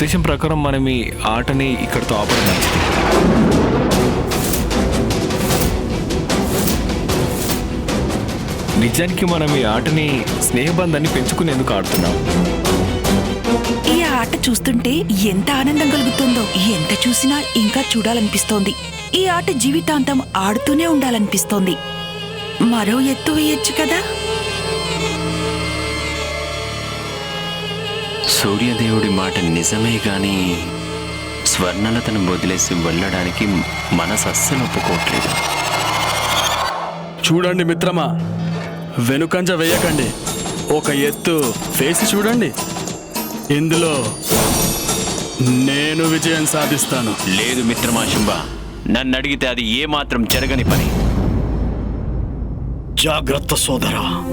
ఉద్దేశం ప్రకారం మనం ఈ ఆటని ఇక్కడితో ఆపడం మంచిది. నిజానికి మనం ఈ ఆటని స్నేహబంధాన్ని పెంచుకునేందుకు ఆడుతున్నాం. ఈ ఆట చూస్తుంటే ఎంత ఆనందం కలుగుతుందో ఎంత చూసినా ఇంకా చూడాలనిపిస్తోంది. ఈ ఆట జీవితాంతం ఆడుతూనే ఉండాలనిపిస్తోంది. మరో ఎత్తు వేయొచ్చు కదా? సూర్యదేవుడి మాట నిజమే గాని స్వర్ణలతను వదిలేసి వెళ్ళడానికి మనసు అస్సలు ఒప్పుకోవట్లేదు. చూడండి మిత్రమా వెనుకంజ వేయకండి. ఒక ఎత్తు వేసి చూడండి. ఇందులో నేను విజయం సాధిస్తాను. లేదు మిత్రమా శుంభ నన్ను అడిగితే అది ఏమాత్రం జరగని పని. జాగ్రత్త సోదరా.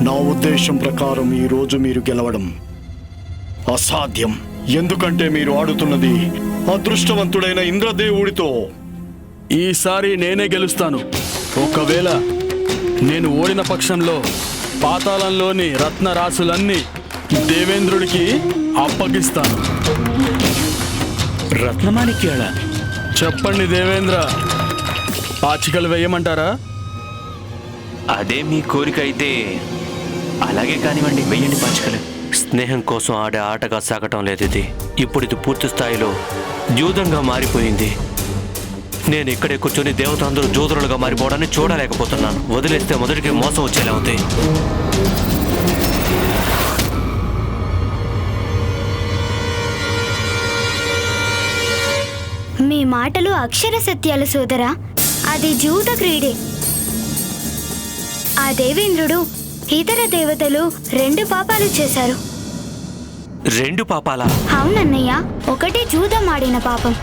నా ఉద్దేశం ప్రకారం ఈ రోజు మీరు గెలవడం అసాధ్యం. ఎందుకంటే మీరు ఆడుతున్నది అదృష్టవంతుడైన ఇంద్రదేవుడితో. ఈసారి నేనే గెలుస్తాను. ఒకవేళ నేను ఓడిన పక్షంలో పాతాళంలోని రత్న రాసులన్నీ దేవేంద్రుడికి అప్పగిస్తాను. రత్నమాణిక్యాల చెప్పండి దేవేంద్ర. పాచికలు వేయమంటారా? అదే మీ కోరిక అయితే. అలాగే కానివ్వండి. వెయ్యండి పంచకలు. స్నేహం కోసం ఆడే ఆటగా సాగటం లేదు ఇది. ఇప్పుడు ఇది పూర్తి స్థాయిలో జూదంగా మారిపోయింది. నేను ఇక్కడే కూర్చొని దేవతలందరూ జూదులుగా మారిపోవడాన్ని చూడలేకపోతున్నాను. వదిలేస్తే మొదటికి మోసం వచ్చేలా ఉంది. మీ మాటలు అక్షర సత్యాలు సోదరా. అది జూట క్రీడే. ఆ దేవేంద్రుడు ఇతర దేవతలు రెండు పాపాలు చేశారు. రెండు పాపాలా? అవునన్నయ్య ఒకటి జూదం ఆడిన పాపం.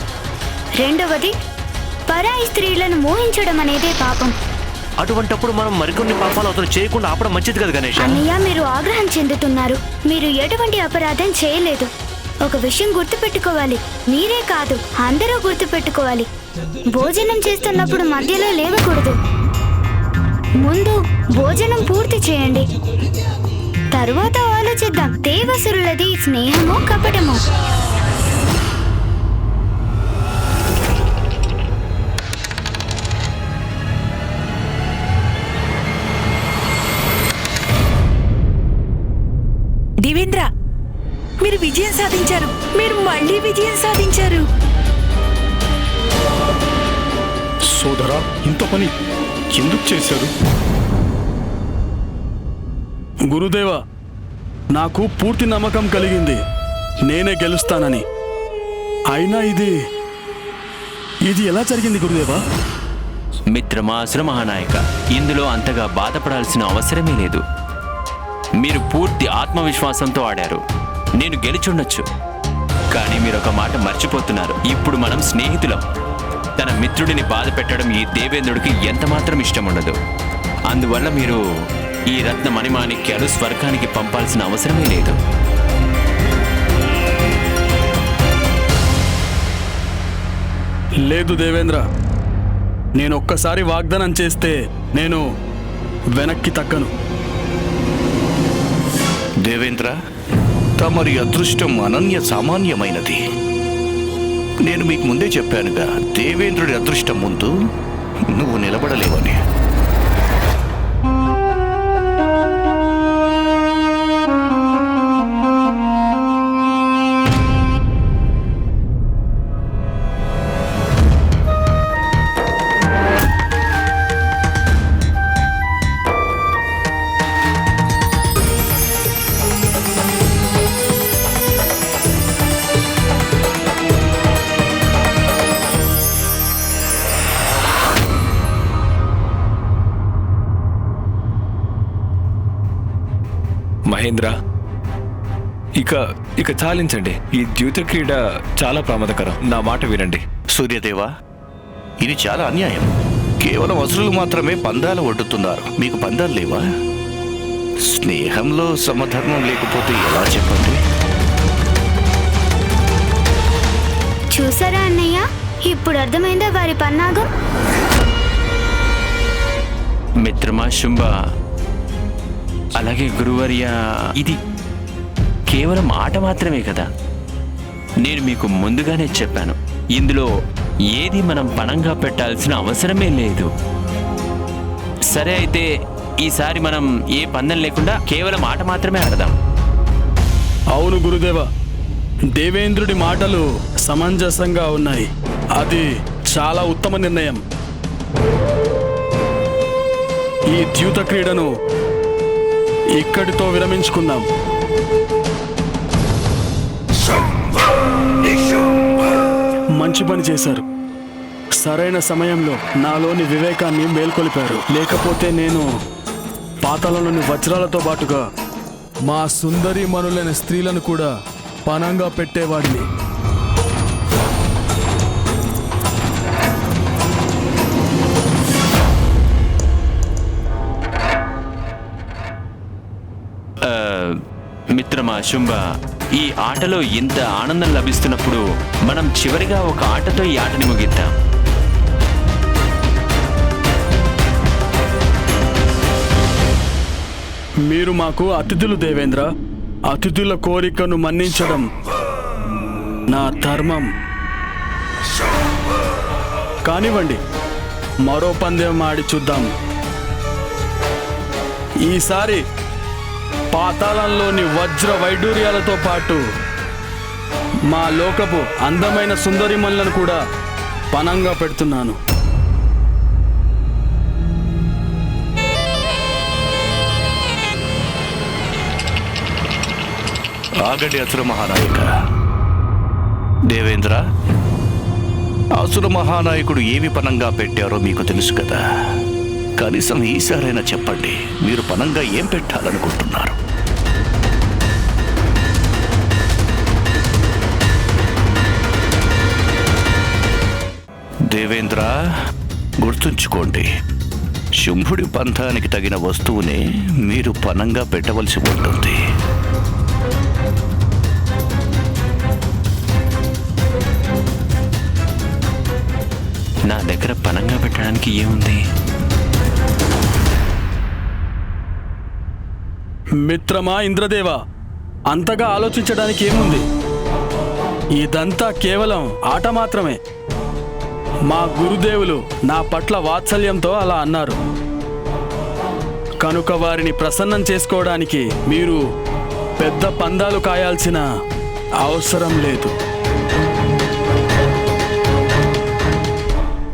రెండవది పరాయి స్త్రీలను మోహించడం అనేదే పాపం. అటువంటప్పుడు మనం మరికొన్ని పాపాలు అతను చేయకుండా ఆపడం మంచిది కదా గణేష్? అన్నయ్య మీరు ఆగ్రహం చెందుతున్నారు. మీరు ఎటువంటి అపరాధం చేయలేదు. ఒక విషయం గుర్తుపెట్టుకోవాలి. మీరే కాదు అందరూ గుర్తుపెట్టుకోవాలి. భోజనం చేస్తున్నప్పుడు మధ్యలో లేవకూడదు. ముందు భోజనం పూర్తి చేయండి. తరువాత ఆలోచిద్దాం. దేవసురులది స్నేహము కపటము? దేవేంద్ర మీరు విజయం సాధించారు. మీరు మళ్ళీ విజయం సాధించారు. ఇంత పని ఎందుకు చేశారు? గురుదేవ నాకు పూర్తి నమ్మకం కలిగింది. నేనే గెలుస్తానని. అయినా ఇది ఇది ఎలా జరిగింది గురుదేవా? మిత్రమా అసుర మహానాయక ఇందులో అంతగా బాధపడాల్సిన అవసరమే లేదు. మీరు పూర్తి ఆత్మవిశ్వాసంతో ఆడారు. నేను గెలిచుండొచ్చు. కానీ మీరు ఒక మాట మర్చిపోతున్నారు. ఇప్పుడు మనం స్నేహితులం. తన మిత్రుడిని బాధ పెట్టడం ఈ దేవేంద్రుడికి ఎంత మాత్రం ఇష్టం ఉండదు అందువల్ల మీరు ఈ రత్న మణిమాణిక్యాలు స్వర్గానికి పంపాల్సిన అవసరమే లేదు. లేదు దేవేంద్ర నేను ఒక్కసారి వాగ్దానం చేస్తే నేను వెనక్కి తగ్గను. దేవేంద్ర తమరి అదృష్టం అనన్య సామాన్యమైనది. నేను మీకు ముందే చెప్పానుగా దేవేంద్రుడి అదృష్టం ముందు నువ్వు నిలబడలేవని. ఇక చాలించండి. ఈ ద్యూత క్రీడ చాలా ప్రమాదకరం. నా మాట వినండి. సూర్యదేవా ఇది చాలా అన్యాయం. కేవలం అసురులు మాత్రమే పందాలు ఒడ్డుతున్నారు మీకు పందాలు లేవా? స్నేహంలో సమధర్మం లేకపోతే ఎలా చెప్పండి? చూసారా అన్నయ్య? ఇప్పుడు అర్థమైందా వారి పన్నాగం? మిత్రమా శుంభ అలాగే గురువర్య ఇది కేవలం ఆట మాత్రమే కదా? నేను మీకు ముందుగానే చెప్పాను. ఇందులో ఏది మనం పణంగా పెట్టాల్సిన అవసరమే లేదు. సరే అయితే ఈసారి మనం ఏ పందెం లేకుండా కేవలం ఆట మాత్రమే ఆడదాం. అవును గురుదేవ. దేవేంద్రుడి మాటలు సమంజసంగా ఉన్నాయి. అది చాలా ఉత్తమ నిర్ణయం. ఈ ద్యూత క్రీడను ఇక్కడితో విరమించుకుందాం. మంచి పని చేశారు. సరైన సమయంలో నాలోని వివేకాన్ని మేల్కొలిపారు. లేకపోతే నేను పాతాళంలోని వజ్రాలతో పాటుగా మా సుందరి మనులైన స్త్రీలను కూడా పనంగా పెట్టేవాడిని. మిత్రమా శుంభ ఈ ఆటలో ఇంత ఆనందం లభిస్తున్నప్పుడు మనం చివరిగా ఒక ఆటతో ఈ ఆటని ముగిద్దాం. మీరు మాకు అతిథులు దేవేంద్ర. అతిథుల కోరికను మన్నించడం నా ధర్మం. కానివ్వండి మరో పందెం ఆడి చూద్దాం. ఈసారి పాతాళంలోని వజ్ర వైడూర్యాలతో పాటు మా లోకపు అందమైన సుందరిమల్లను కూడా పనంగా పెడుతున్నాను. ఆగడి అసుర మహానాయక. దేవేంద్ర అసుర మహానాయకుడు ఏమి పనంగా పెట్టారో మీకు తెలుసు కదా. కనీసం ఈసారైనా చెప్పండి మీరు పనంగా ఏం పెట్టాలనుకుంటున్నారు? దేవేంద్ర గుర్తుంచుకోండి శుంభుడి పంథానికి తగిన వస్తువునే మీరు పనంగా పెట్టవలసి ఉంటుంది. నా దగ్గర పనంగా పెట్టడానికి ఏముంది? మిత్రమా ఇంద్రదేవ అంతగా ఆలోచించడానికి ఏముంది? ఇదంతా కేవలం ఆట మాత్రమే. మా గురుదేవులు నా పట్ల వాత్సల్యంతో అలా అన్నారు. కనుక వారిని ప్రసన్నం చేసుకోవడానికి మీరు పెద్ద పందాలు కాయాల్సిన అవసరం లేదు.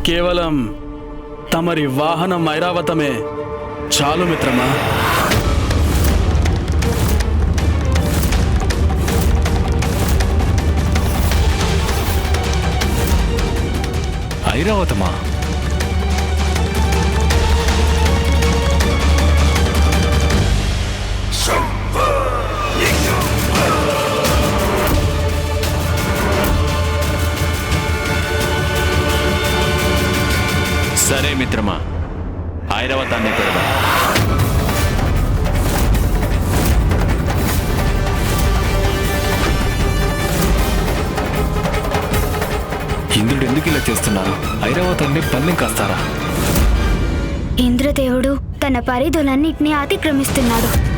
కేవలం తమరి వాహనం ఐరావతమే చాలు మిత్రమా? ఐరావతమా? సరే మిత్రమా ఐరావతాన్ని పెడదాం ఇంద్రుడు ఎందుకు ఇలా చేస్తున్నారు? ఐరావతాన్ని పందెం కాస్తారా? ఇంద్రదేవుడు తన పరిధులన్నింటినీ అతిక్రమిస్తున్నాడు.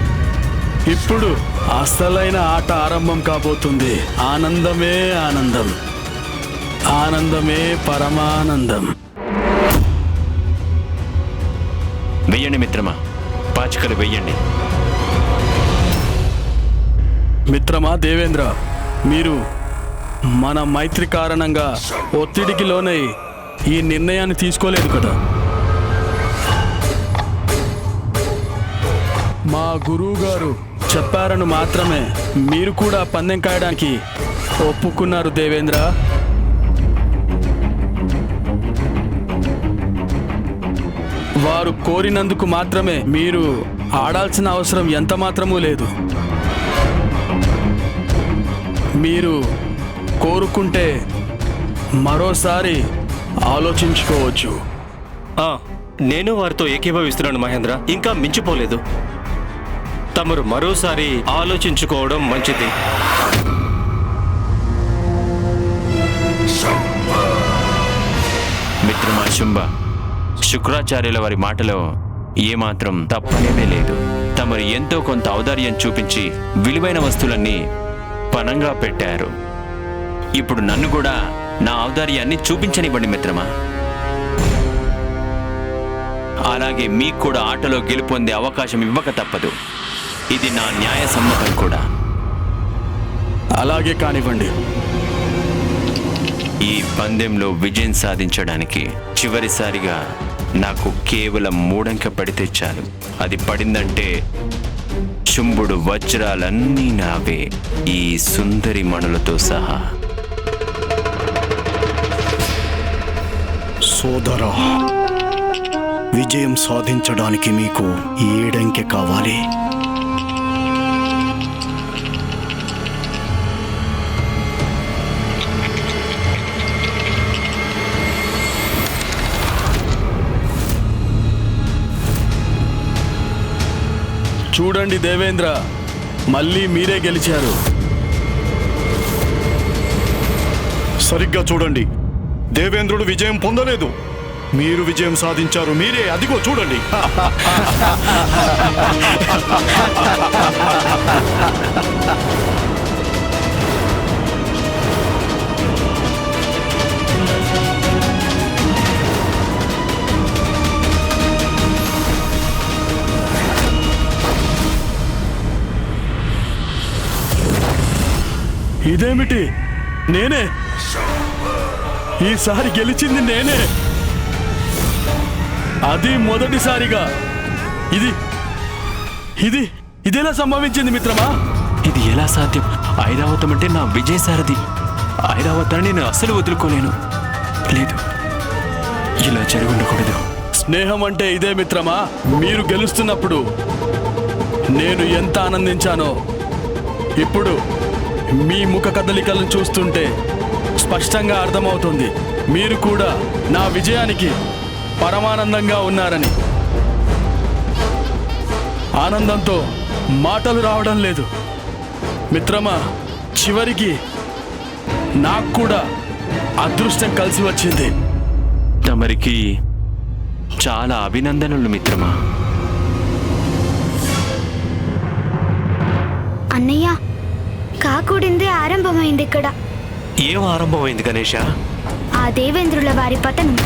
ఇప్పుడు అసలైన ఆట ఆరంభం కాబోతుంది. ఆనందమే ఆనందం. ఆనందమే పరమానందం. వెయ్యండి మిత్రమా. పాచికలు వెయ్యండి. మిత్రమా దేవేంద్ర మీరు మన మైత్రి కారణంగా ఒత్తిడికి లోనై ఈ నిర్ణయాన్ని తీసుకోలేదు కదా. మా గురువు గారు చెప్పారని మాత్రమే మీరు కూడా పందెం కాయడానికి ఒప్పుకున్నారు దేవేంద్ర. వారు కోరినందుకు మాత్రమే మీరు ఆడాల్సిన అవసరం ఎంత మాత్రమూ లేదు. మీరు కోరుకుంటే మరోసారి ఆలోచించుకోవచ్చు. నేను వారితో ఏకీభవిస్తున్నాను మహేంద్ర. ఇంకా మించిపోలేదు. తమరు మరోసారి ఆలోచించుకోవడం మంచిది. మిత్రమా శుంభ శుక్రాచార్యుల వారి మాటలో ఏమాత్రం తప్పనేదే లేదు. తమరు ఎంతో కొంత ఔదార్యం చూపించి విలువైన వస్తువులన్నీ పనంగా పెట్టారు. ఇప్పుడు నన్ను కూడా నా ఔదార్యాన్ని చూపించనివ్వండి మిత్రమా. అలాగే మీకు కూడా ఆటలో గెలుపొందే అవకాశం ఇవ్వక తప్పదు. ఇది నా న్యాయ సమ్మతం కూడా. అలాగే కానివ్వండి. ఈ పందెంలో విజయం సాధించడానికి చివరిసారిగా నాకు కేవలం మూడంక పడితే చాలు. అది పడిందంటే చుంబుడు వజ్రాలన్నీ నావే ఈ సుందరి మణులతో సహా. సోదరా విజయం సాధించడానికి మీకు ఏడంకె కావాలి. చూడండి దేవేంద్ర మళ్ళీ మీరే గెలిచారు. సరిగ్గా చూడండి. దేవేంద్రుడు విజయం పొందలేదు. మీరు విజయం సాధించారు మీరే. అదిగో చూడండి. ఇదేమిటి? నేనే? ఈసారి గెలిచింది నేనే. అది మొదటిసారిగా. ఇది ఇది ఇదెలా సంభవించింది మిత్రమా? ఇది ఎలా సాధ్యం? ఐరావతం అంటే నా విజయసారథి. ఐరావతాన్ని నేను అస్సలు వదులుకోలేను. లేదు ఇలా జరిగి ఉండకూడదు స్నేహం అంటే ఇదే మిత్రమా? మీరు గెలుస్తున్నప్పుడు నేను ఎంత ఆనందించానో. ఇప్పుడు మీ ముఖ కదలికలను చూస్తుంటే స్పష్టంగా అర్థమవుతుంది. మీరు కూడా నా విజయానికి పరమానందంగా ఉన్నారని. ఆనందంతో మాటలు రావడం లేదు. మిత్రమా చివరికి నాకు కూడా అదృష్టం కలిసి వచ్చింది. తమరికి చాలా అభినందనలు మిత్రమా. అన్నయ్య కాకూడిందే ఆరంభమైంది ఇక్కడ. ఏం ఆరంభమైంది గణేష? ఆ దేవేంద్రుల వారి పతనం.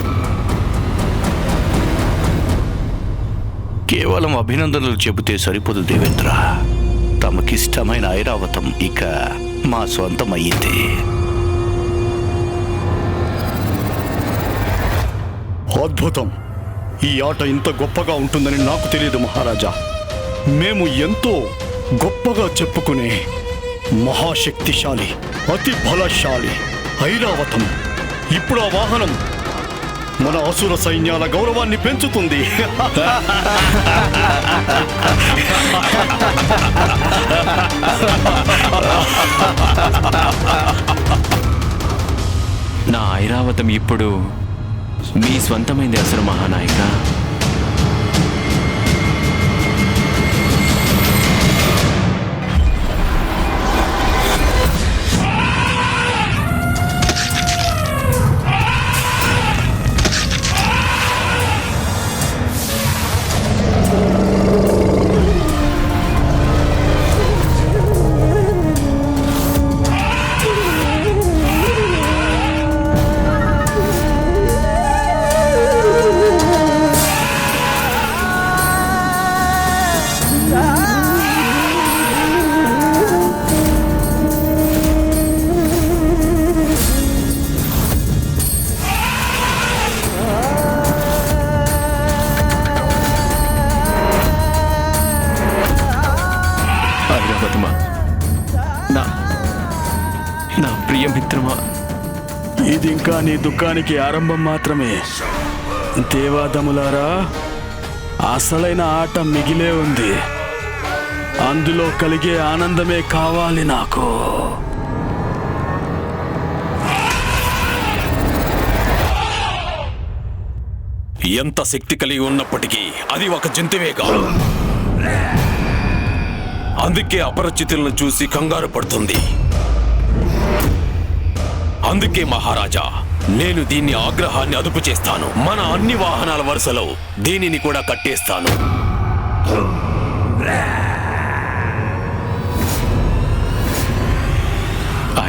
కేవలం అభినందనలు చెబితే సరిపోదు దేవేంద్ర. తమకిష్టమైన ఐరావతం ఇక మా సొంతం అయ్యింది అద్భుతం! ఈ ఆట ఇంత గొప్పగా ఉంటుందని నాకు తెలియదు మహారాజా. మేము ఎంతో గొప్పగా చెప్పుకునే మహాశక్తిశాలి అతి బలశాలి ఐరావతం. ఇప్పుడు ఆ వాహనం మన అసుర సైన్యాల గౌరవాన్ని పెంచుతుంది. నా ఐరావతం ఇప్పుడు మీ స్వంతమైంది అసలు మహానాయక. దుఃఖానికి ఆరంభం మాత్రమే. దేవాదములారా అసలైన ఆట మిగిలే ఉంది. అందులో కలిగే ఆనందమే కావాలి నాకు. ఎంత శక్తి కలిగి ఉన్నప్పటికీ అది ఒక జంతువే కాదు. అందుకే అపరిచితులను చూసి కంగారు పడుతుంది. అందుకే మహారాజా నేను దీన్ని ఆగ్రహాన్ని అదుపు చేస్తాను. మన అన్ని వాహనాల వరుసలో దీనిని కూడా కట్టేస్తాను.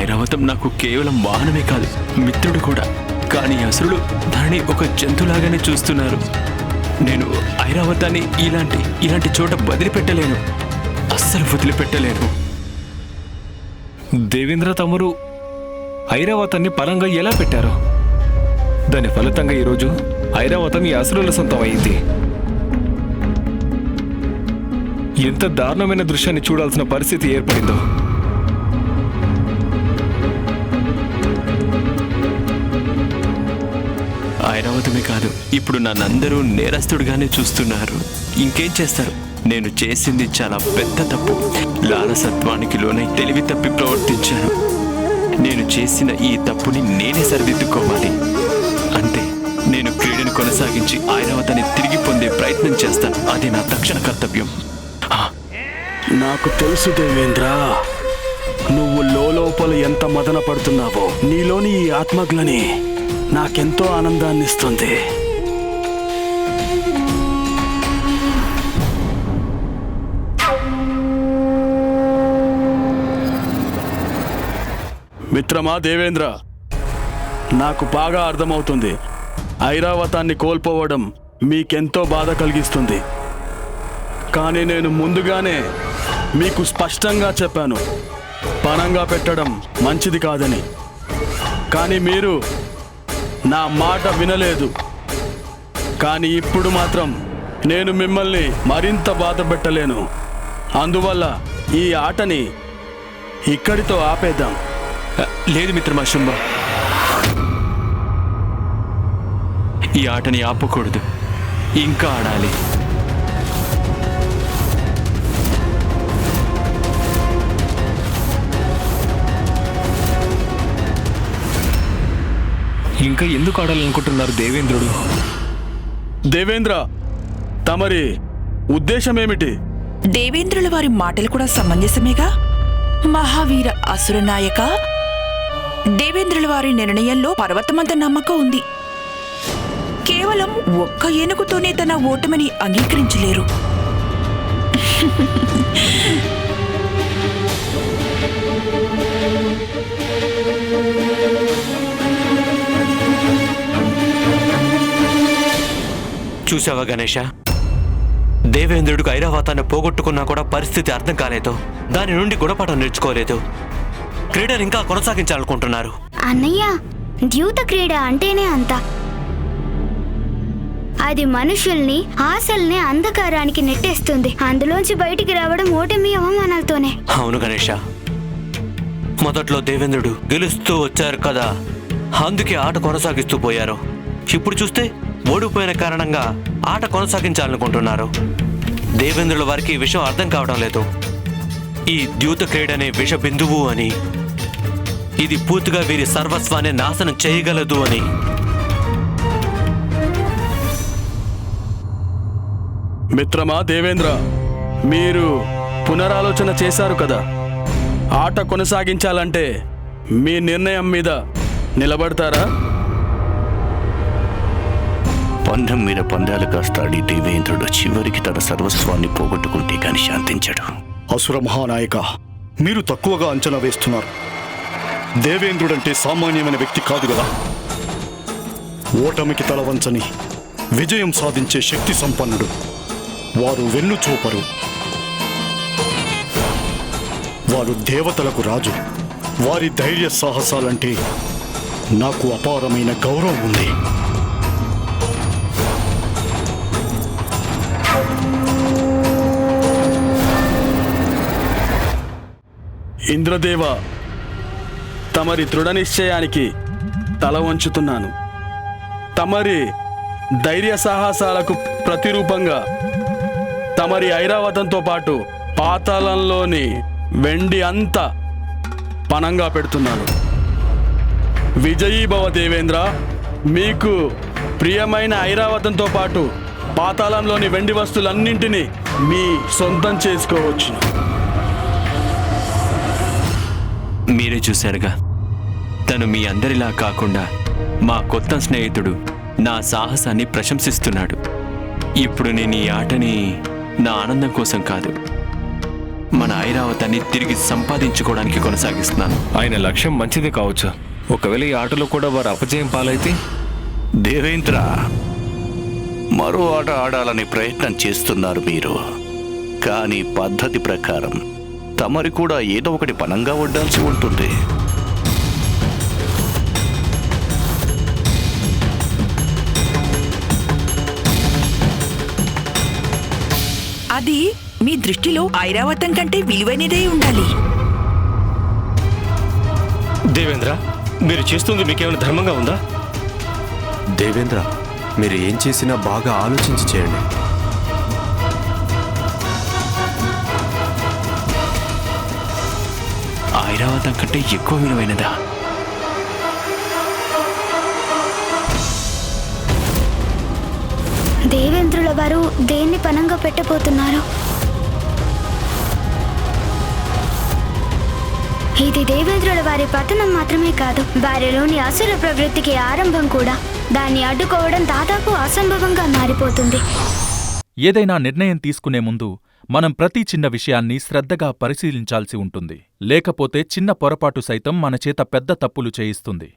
ఐరావతం నాకు కేవలం వాహనమే కాదు మిత్రుడు కూడా. కానీ అసురులు దానిని ఒక జంతులాగానే చూస్తున్నారు. నేను ఐరావతాన్ని ఇలాంటి ఇలాంటి చోట వదిలిపెట్టలేను. అస్సలు వదిలిపెట్టలేను. దేవేంద్ర తమరు ఐరావతాన్ని పరంగా ఎలా పెట్టారు? దాని ఫలితంగా ఈరోజు ఐరావతం ఈ అసురుల సొంతం అయింది ఎంత దారుణమైన దృశ్యాన్ని చూడాల్సిన పరిస్థితి ఏర్పడిందో. ఐరావతమే కాదు ఇప్పుడు నన్నందరూ నేరస్తుడిగానే చూస్తున్నారు. ఇంకేం చేస్తారు? నేను చేసింది చాలా పెద్ద తప్పు. లాలసత్వానికి లోనై తెలివి తప్పి ప్రవర్తించాను. నేను చేసిన ఈ తప్పుని నేనే సరిదిద్దుకోవాలి. నేను క్రీడను కొనసాగించి ఐరావతాన్ని తిరిగి పొందే ప్రయత్నం చేస్తాను. అది నా తక్షణ కర్తవ్యం. ఆ, నాకు తెలుసు దేవేంద్ర. నువ్వు లోపల ఎంత మదన పడుతున్నావో నీలోని ఈ ఆత్మగ్లని నాకెంతో ఆనందాన్ని ఇస్తుంది. మిత్రమా దేవేంద్ర? నాకు బాగా అర్థమవుతుంది. ఐరావతాన్ని కోల్పోవడం మీకెంతో బాధ కలిగిస్తుంది. కానీ నేను ముందుగానే మీకు స్పష్టంగా చెప్పాను. పణంగా పెట్టడం మంచిది కాదని. కానీ మీరు నా మాట వినలేదు. కానీ ఇప్పుడు మాత్రం నేను మిమ్మల్ని మరింత బాధ పెట్టలేను. అందువల్ల ఈ ఆటని ఇక్కడితో ఆపేద్దాం. లేదు మిత్రమా శుంభ. ఈ ఆటని ఆపకూడదు. ఇంకా ఆడాలి. ఇంకా ఎందుకు ఆడాలనుకుంటున్నారు దేవేంద్రుడు? దేవేంద్ర తమరి ఉద్దేశం ఏమిటి దేవేంద్రుల వారి మాటలు కూడా సమంజసమేగా? మహావీర అసురనాయక దేవేంద్రుల వారి నిర్ణయంలో పర్వతమంత నమ్మకం ఉంది. ఒక్క ఏనుగుతోనే తన ఓటమిని అంగీకరించలేరు. చూసావా గణేష? దేవేంద్రుడికి ఐరావతాన్ని పోగొట్టుకున్నా కూడా పరిస్థితి అర్థం కాలేదు. దాని నుండి గుణపాఠం నేర్చుకోలేదు. క్రీడను ఇంకా కొనసాగించాలనుకుంటున్నారు. అన్నయ్య ద్యూత క్రీడ అంటేనే అంత. అది మనుషుల్ని ఆశల్ని అంధకారానికి నెట్టేస్తుంది. అందులోంచి బయటికి రావడం ఓటమి అవమానాలతోనే. అవును గణేష. మొదట్లో దేవేంద్రుడు గెలుస్తూ వచ్చారు కదా. అందుకే ఆట కొనసాగిస్తూ పోయారు. ఇప్పుడు చూస్తే ఓడిపోయిన కారణంగా ఆట కొనసాగించాలనుకుంటున్నారు. దేవేంద్రుల వారికి ఈ విషయం అర్థం కావడం లేదు. ఈ ద్యూత క్రీడనే విష బిందువు అని. ఇది పూర్తిగా వీరి సర్వస్వాన్ని నాశనం చేయగలదు అని. మిత్రమా దేవేంద్ర మీరు పునరాలోచన చేశారు కదా. ఆట కొనసాగించాలంటే మీ నిర్ణయం మీద నిలబడతారా? పందెం మీద పందాలు కాస్తాడి దేవేంద్రుడు చివరికి తన సర్వస్వాన్ని పోగొట్టుకుంటే గాని శాంతించడు. అసుర మహానాయక మీరు తక్కువగా అంచనా వేస్తున్నారు. దేవేంద్రుడంటే సామాన్యమైన వ్యక్తి కాదు కదా. ఓటమికి తల వంచని విజయం సాధించే శక్తి సంపన్నుడు. వారు వెన్ను చూపరు. వారు దేవతలకు రాజు. వారి ధైర్య సాహసాలంటే నాకు అపారమైన గౌరవం ఉంది. ఇంద్రదేవ తమరి దృఢ నిశ్చయానికి తల వంచుతున్నాను. తమరి ధైర్య సాహసాలకు ప్రతిరూపంగా తమరి ఐరావతంతో పాటు పాతాళంలోని వెండి అంతా పణంగా పెడుతున్నాడు విజయీభవ దేవేంద్ర మీకు ప్రియమైన ఐరావతంతో పాటు పాతాళంలోని వెండి వస్తువులన్నింటినీ మీ సొంతం చేసుకోవచ్చు. మీరే చూశారుగా. తను మీ అందరిలా కాకుండా మా కొత్త స్నేహితుడు నా సాహసాన్ని ప్రశంసిస్తున్నాడు. ఇప్పుడు నేను ఈ ఆటని నా ఆనందం కోసం కాదు మన ఐరావతాన్ని తిరిగి సంపాదించుకోవడానికి కొనసాగిస్తున్నాను. ఆయన లక్ష్యం మంచిది కావచ్చు. ఒకవేళ ఈ ఆటలో కూడా వారు అపజయం పాలైతే? దేవేంద్ర మరో ఆట ఆడాలని ప్రయత్నం చేస్తున్నారు మీరు. కానీ పద్ధతి ప్రకారం తమరి కూడా ఏదో ఒకటి పనంగా వడ్డాల్సి ఉంటుంది. అది మీ దృష్టిలో ఐరావతం కంటే విలువైనదే ఉండాలి. దేవేంద్ర మీరు చేస్తుంది మీకేమైనా ధర్మంగా ఉందా? దేవేంద్ర మీరు ఏం చేసినా బాగా ఆలోచించి చేయండి. ఐరావతం కంటే ఎక్కువ విలువైనదా? దేవేంద్రుల వారు దేన్ని పనంగా పెట్టబోతున్నారు? ఇది దేవేంద్రుల వారి పతనం మాత్రమే కాదు వారిలోని అసుర ప్రవృత్తికి ఆరంభం కూడా. దాన్ని అడ్డుకోవడం దాదాపు అసంభవంగా మారిపోతుంది. ఏదైనా నిర్ణయం తీసుకునే ముందు మనం ప్రతి చిన్న విషయాన్ని శ్రద్ధగా పరిశీలించాల్సి ఉంటుంది. లేకపోతే చిన్న పొరపాటు సైతం మన చేత పెద్ద తప్పులు చేయిస్తుంది.